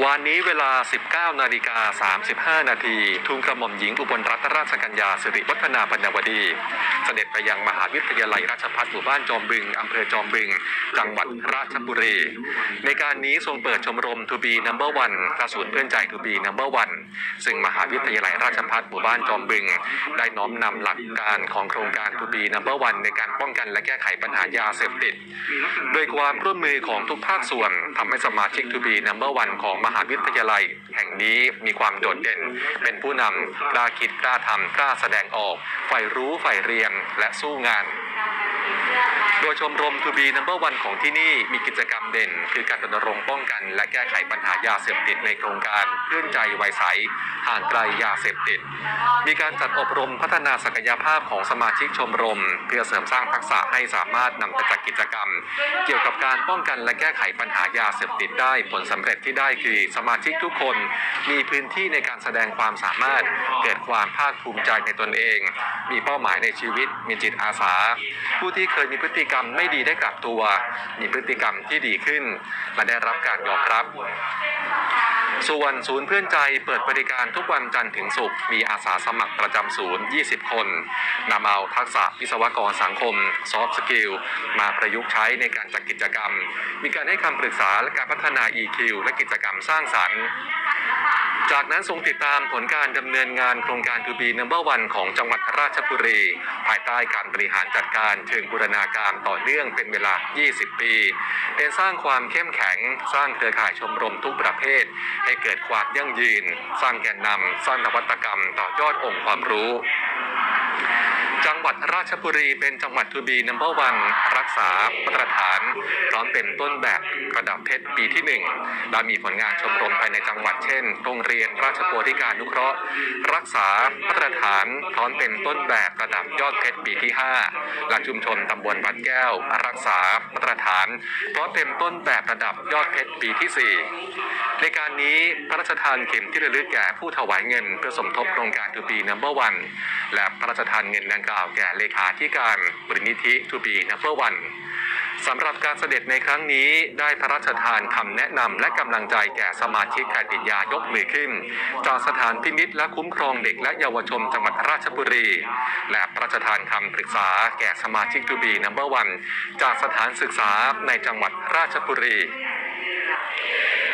วันนี้เวลา 19 นาฬิกา 35 นาทีทุนกระหม่อมหญิงอุบลรัตนราชกัญญาสิริวัฒนาปัญญวดี เสด็จไปยังมหาวิทยาลัยราชภัฏหมู่บ้านจอมบึง อำเภอจอมบึง จังหวัดราชบุรี ในการนี้ทรงเปิดชมรมทูบีนัมเบอร์วันกระสุนเพื่อนใจทูบีนัมเบอร์วัน ซึ่งมหาวิทยาลัยราชภัฏหมู่บ้านจอมบึง ได้น้อมนำหลักการของโครงการทูบีนัมเบอร์วันในการป้องกันและแก้ไขปัญหายาเสพติด โดยความร่วมมือของทุกภาคส่วนทำให้สมาชิกทูบีนัมเบอร์วันของมหาวิทยาลัย แห่งนี้มีความโดดเด่น เป็นผู้นำกล้าคิดกล้าทำกล้าแสดงออกใฝ่รู้ใฝ่เรียนและสู้งาน โดยชมรมทูบีนัมเบอร์วันของที่นี่มีกิจกรรมเด่น คือการรณรงค์ป้องกัน และแก้ไขปัญหายาเสพติดในโครงการเพื่อนใจไวใสห่างไกลยาเสพติด มีการจัดอบรมพัฒนาศักยภาพของสมาชิกชมรม เพื่อเสริมสร้างทักษะให้สามารถนำไปจัดกิจกรรม เกี่ยวกับการป้องกันและแก้ไขปัญหายาเสพติดได้ผลสำเร็จที่ได้คือสมาชิกทุกคนมีพื้นที่ในการแสดงความสามารถเกิดความภาคภูมิใจในตนเอง มีเป้าหมายในชีวิต มีจิตอาสา ผู้ที่เคยมีพฤติกรรมไม่ดีได้กลับตัว มีพฤติกรรมที่ดีขึ้นและได้รับการยอมรับ ส่วนศูนย์เพื่อนใจเปิดบริการทุกวันจันทร์ถึงศุกร์มีอาสาสมัครประจำศูนย์ 20 คนนำเอาทักษะวิศวกรสังคมซอฟต์สกิลมาประยุกต์ใช้ในการจัดกิจกรรม มีการให้คำปรึกษาและการพัฒนา EQ และกิจกรรมสร้างสรรค์ จากนั้นทรงติดตามผลการดำเนินงานโครงการทูบีนัมเบอร์วันของจังหวัดราชบุรี ภายใต้การบริหารจัดการเชิงบูรณาการต่อเนื่องเป็นเวลา 20 ปี เป็นสร้างความเข้มแข็ง สร้างเครือข่ายชมรมทุกประเภท ให้เกิดความยั่งยืน สร้างแกนนำสร้างนวัตกรรมต่อยอดองค์ความรู้ จังหวัดราชบุรีเป็นจังหวัดทูบีนัมเบอร์วันรักษามาตรฐาน พร้อมเป็นต้นแบบระดับเพชรปีที่ 1 และมีผลงานชมรมภายในจังหวัดเช่น โรงเรียนราชโพธิการนุเคราะห์ รักษามาตรฐานพร้อมเป็นต้นแบบระดับยอดเพชรปีที่ 5 และชุมชนตำบลวัดแก้ว รักษามาตรฐาน พร้อมเป็นต้นแบบระดับยอดเพชรปีที่ 4 ในการนี้พระราชทานเข็มที่ระลึกแก่ผู้ถวายเงินเพื่อสมทบโครงการทูบีนัมเบอร์วันและพระราชทานเงินดังกล่าวแก่เลขาธิการบริณิธิทูบีนัมเบอร์วันสำหรับการเสด็จในครั้งนี้ได้พระราชทานคำแนะนำและกำลังใจแก่สมาชิกใครติดยายกมือขึ้น จากสถานพินิษและคุ้มครองเด็กและเยาวชนจังหวัดราชบุรี และพระราชทานคำปรึกษาแก่สมาชิกทูบีนัมเบอร์วันจากสถานศึกษาในจังหวัดราชบุรี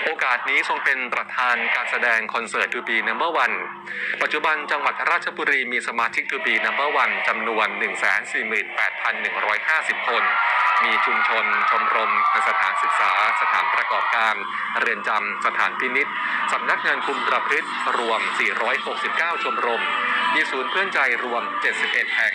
โอกาสนี้ทรงเป็นประธานการแสดงคอนเสิร์ตทูบีนัมเบอร์วัน ปัจจุบันจังหวัดราชบุรีมีสมาชิกทูบีนัมเบอร์วันจำนวน 148,150 คน มีชุมชน ชมรม สถานศึกษา สถานประกอบการ เรือนจำ สถานพินิษสำนักงานคุมประพฤติรวม 469 ชมรม มีศูนย์เพื่อนใจรวม 71 แห่ง